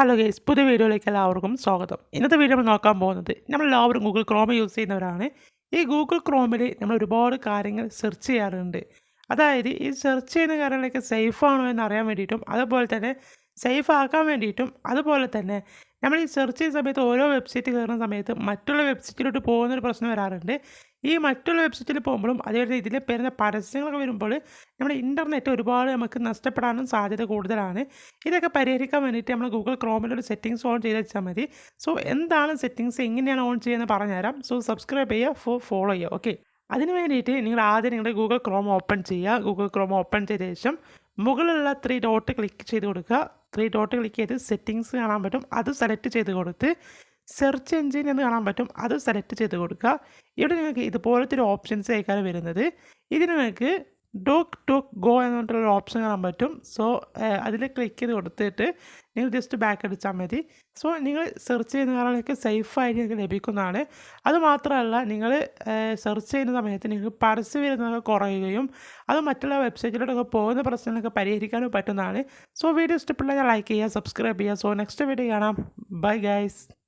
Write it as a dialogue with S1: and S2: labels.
S1: Hello guys പുതിയ വീഡിയോയിലേക്ക് എല്ലാവർക്കും സ്വാഗതം. ഇന്നത്തെ വീഡിയോ നമ്മൾ നോക്കാൻ പോകുന്നത് നമ്മൾ എല്ലാവരും ഗൂഗിൾ ക്രോം യൂസ് ചെയ്യുന്നവരാണ്. ഈ ഗൂഗിൾ ക്രോമിൽ നമ്മൾ ഒരുപാട് കാര്യങ്ങൾ സെർച്ച് ചെയ്യാറുണ്ട്. അതായത് ഈ സെർച്ച് ചെയ്യുന്ന കാര്യങ്ങളൊക്കെ സേഫാണോ എന്ന് അറിയാൻ വേണ്ടിയിട്ടും അതുപോലെ തന്നെ സേഫ് ആക്കാൻ വേണ്ടിയിട്ടും അതുപോലെ തന്നെ നമ്മൾ ഈ സെർച്ച് ചെയ്യുന്ന സമയത്ത് ഓരോ വെബ്സൈറ്റ് കയറുന്ന സമയത്ത് മറ്റുള്ള വെബ്സൈറ്റിലോട്ട് പോകുന്നൊരു പ്രശ്നം വരാറുണ്ട്. ഈ മറ്റുള്ള വെബ്സൈറ്റിൽ പോകുമ്പോഴും അതേപോലെ ഇതിൽ വരുന്ന പരസ്യങ്ങളൊക്കെ വരുമ്പോൾ നമ്മുടെ ഇന്റർനെറ്റ് ഒരുപാട് നമുക്ക് നഷ്ടപ്പെടാനും സാധ്യത കൂടുതലാണ്. ഇതൊക്കെ പരിഹരിക്കാൻ വേണ്ടിയിട്ട് നമ്മൾ ഗൂഗിൾ ക്രോമിലൊരു സെറ്റിങ്സ് ഓൺ ചെയ്ത് വെച്ചാൽ മതി. സോ എന്താണ് സെറ്റിങ്സ് എങ്ങനെയാണ് ഓൺ ചെയ്യുന്നത് പറഞ്ഞുതരാം സോ സബ്സ്ക്രൈബ് ചെയ്യുക ഫോളോ ചെയ്യുക ഓക്കെ അതിന് വേണ്ടിയിട്ട് നിങ്ങൾ ആദ്യം നിങ്ങളുടെ ഗൂഗിൾ ക്രോം ഓപ്പൺ ചെയ്യുക. ഗൂഗിൾ ക്രോം ഓപ്പൺ ചെയ്ത ശേഷം മുകളിലുള്ള ത്രീ ഡോട്ട് ക്ലിക്ക് ചെയ്ത് കൊടുക്കുക. ത്രീ ഡോട്ട് ക്ലിക്ക് ചെയ്ത് സെറ്റിങ്സ് കാണാൻ പറ്റും. അത് സെലക്ട് ചെയ്ത് കൊടുത്ത് സെർച്ച് എഞ്ചിൻ എന്ന് കാണാൻ പറ്റും. അത് സെലക്ട് ചെയ്ത് കൊടുക്കുക. ഇവിടെ നിങ്ങൾക്ക് ഇതുപോലത്തെ ഒരു ഓപ്ഷൻസ് ആയിക്കാണ് വരുന്നത്. ഇതിന് നിങ്ങൾക്ക് ഡോക്ക് ടോക്ക് ഗോ എന്ന് പറഞ്ഞിട്ടുള്ള ഓപ്ഷൻ കാണാൻ പറ്റും. സോ അതിൽ ക്ലിക്ക് ചെയ്ത് കൊടുത്തിട്ട് നിങ്ങൾ ജസ്റ്റ് ബാക്ക് അടിച്ചാൽ മതി. സോ നിങ്ങൾ സെർച്ച് ചെയ്യുന്ന കാര്യങ്ങളൊക്കെ സേഫായിട്ട് നിങ്ങൾക്ക് ലഭിക്കുന്നതാണ്. അതുമാത്രമല്ല നിങ്ങൾ സെർച്ച് ചെയ്യുന്ന സമയത്ത് നിങ്ങൾക്ക് പരസ്യം വരുന്നതൊക്കെ കുറയുകയും അത് മറ്റുള്ള വെബ്സൈറ്റിലോട്ടൊക്കെ പോകുന്ന പ്രശ്നങ്ങളൊക്കെ പരിഹരിക്കാനും പറ്റുന്നതാണ്. സോ വീഡിയോ ഇഷ്ടപ്പെട്ടാൽ ലൈക്ക് ചെയ്യുക സബ്സ്ക്രൈബ് ചെയ്യുക. സോ നെക്സ്റ്റ് വീഡിയോ കാണാം. Bye guys